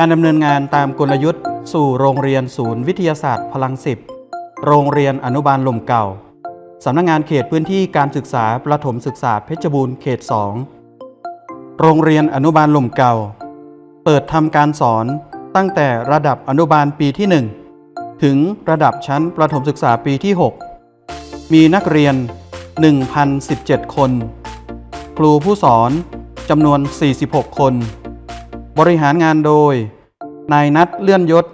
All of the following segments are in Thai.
การดำเนินงานตามกลยุทธ์ สู่โรงเรียนศูนย์วิทยาศาสตร์พลังสิบโรงเรียนอนุบาลลมเก่า สำนักงานเขตพื้นที่การศึกษาประถมศึกษาเพชรบูรณ์เขต 2 โรงเรียนอนุบาลลมเก่า เปิดทำการสอนตั้งแต่ระดับอนุบาลปีที่ 1 ถึงระดับชั้นประถมศึกษาปีที่ 6 มีนักเรียน 1,017 คน ครูผู้สอนจำนวน 46 คน บริหารงานโดย นายนัทเลื่อนยศ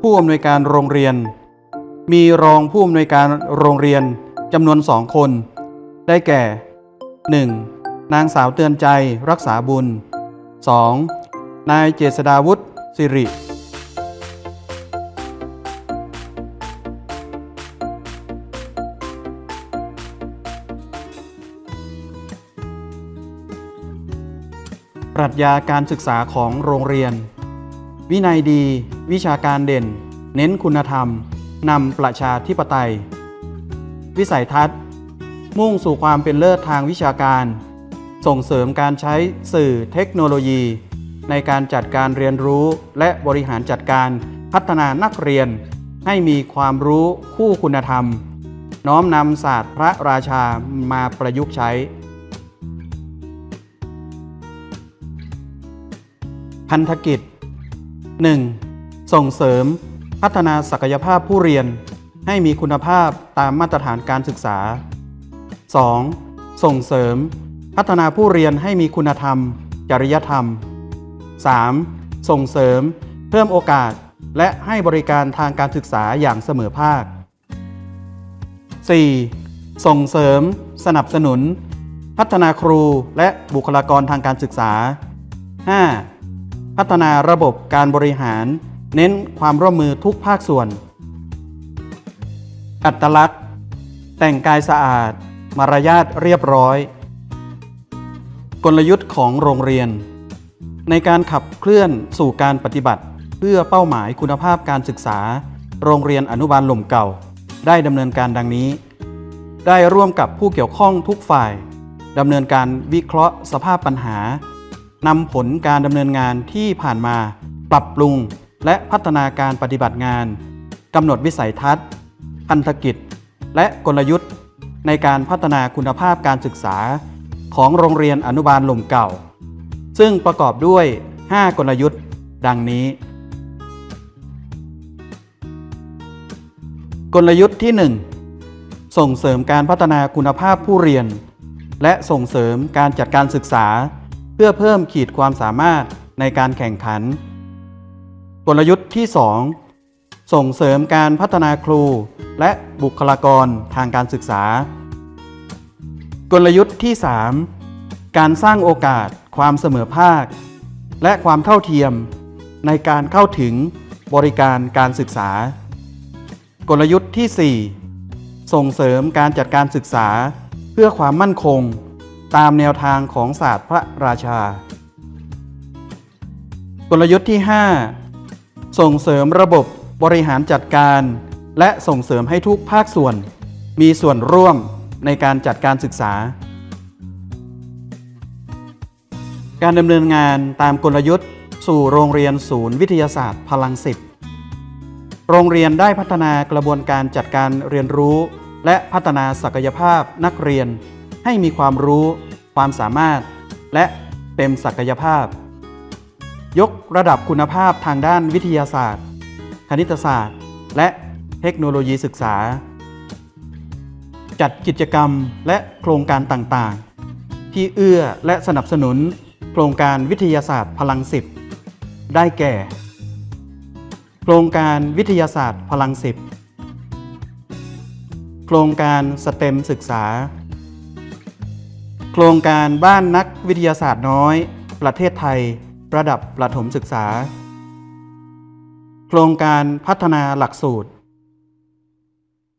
ผู้อำนวยการโรงเรียน มีรองผู้อำนวยการโรงเรียนจำนวนสองคน ได้แก่ 1. นางสาวเตือนใจรักษาบุญ 2. นายเจษดาวุฒิสิริ ปรัชญาการศึกษาของโรงเรียน วินัยดี วิชาการเด่น เน้นคุณธรรมนำประชาธิปไตย วิสัยทัศน์ มุ่งสู่ความเป็นเลิศทางวิชาการ ส่งเสริมการใช้สื่อเทคโนโลยี ในการจัดการเรียนรู้และบริหารจัดการพัฒนานักเรียน ให้มีความรู้คู่คุณธรรม น้อมนำศาสตร์พระราชามาประยุกต์ใช้ พันธกิจ 1. ส่งเสริม พัฒนาศักยภาพผู้เรียน ให้มีคุณภาพตามมาตรฐานการศึกษา 2. ส่งเสริม พัฒนาผู้เรียนให้มีคุณธรรม จริยธรรม 3. ส่งเสริม เพิ่มโอกาสและให้บริการทางการศึกษาอย่างเสมอภาค 4. ส่งเสริม สนับสนุน พัฒนาครูและบุคลากรทางการศึกษา 5. พัฒนาระบบการบริหาร เน้นความร่วมมือทุกภาคส่วน อัตลักษณ์ แต่งกายสะอาด มารยาทเรียบร้อย กลยุทธ์ของโรงเรียน ในการขับเคลื่อนสู่การปฏิบัติ เพื่อเป้าหมายคุณภาพการศึกษา โรงเรียนอนุบาลหล่มเก่า ได้ดำเนินการดังนี้ ได้ร่วมกับผู้เกี่ยวข้องทุกฝ่ายดำเนินการวิเคราะห์สภาพปัญหา นำผลการดำเนินงานที่ผ่านมา ปรับปรุง และพัฒนาการปฏิบัติงานกำหนดวิสัยทัศน์พันธกิจ และกลยุทธ์ ในการพัฒนาคุณภาพการศึกษาของโรงเรียนอนุบาลหล่มเก่า ซึ่งประกอบด้วย 5 กลยุทธ์ ดังนี้ กลยุทธ์ที่ 1 ส่งเสริมการพัฒนาคุณภาพผู้เรียน และส่งเสริมการจัดการศึกษา เพื่อเพิ่มขีดความสามารถในการแข่งขัน กลยุทธ์ที่ 2 ส่งเสริมการพัฒนาครูและบุคลากรทางการศึกษา กลยุทธ์ที่ 3 การสร้างโอกาสความเสมอภาค และความเท่าเทียมในการเข้าถึงบริการการศึกษา กลยุทธ์ที่ 4 ส่งเสริมการจัดการศึกษาเพื่อความมั่นคง ตามแนวทางของศาสตร์พระราชา กลยุทธ์ที่ 5 ส่งเสริมระบบบริหารจัดการ และส่งเสริมให้ทุกภาคส่วน มีส่วนร่วมในการจัดการศึกษา การดำเนินงานตามกลยุทธ์ สู่โรงเรียนศูนย์วิทยาศาสตร์พลังสิบโรงเรียนได้พัฒนากระบวนการจัดการเรียนรู้ และพัฒนาศักยภาพนักเรียน ให้มีความรู้ ความสามารถ และเต็มศักยภาพ ยกระดับคุณภาพทางด้านวิทยาศาสตร์ คณิตศาสตร์ และเทคโนโลยีศึกษา จัดกิจกรรมและโครงการต่างๆ ที่เอื้อและสนับสนุน โครงการวิทยาศาสตร์พลังสิบได้แก่ โครงการวิทยาศาสตร์พลังสิบโครงการสเต็มศึกษา โครงการบ้านนักวิทยาศาสตร์น้อย ประเทศไทย ระดับประถมศึกษา โครงการพัฒนาหลักสูตร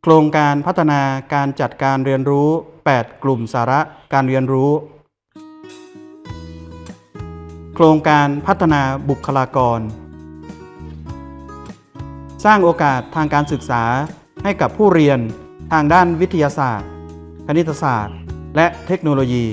โครงการพัฒนาการจัดการเรียนรู้ 8 กลุ่มสาระการเรียนรู้ โครงการพัฒนาบุคลากร สร้างโอกาสทางการศึกษาให้กับผู้เรียนทางด้านวิทยาศาสตร์ คณิตศาสตร์ และเทคโนโลยี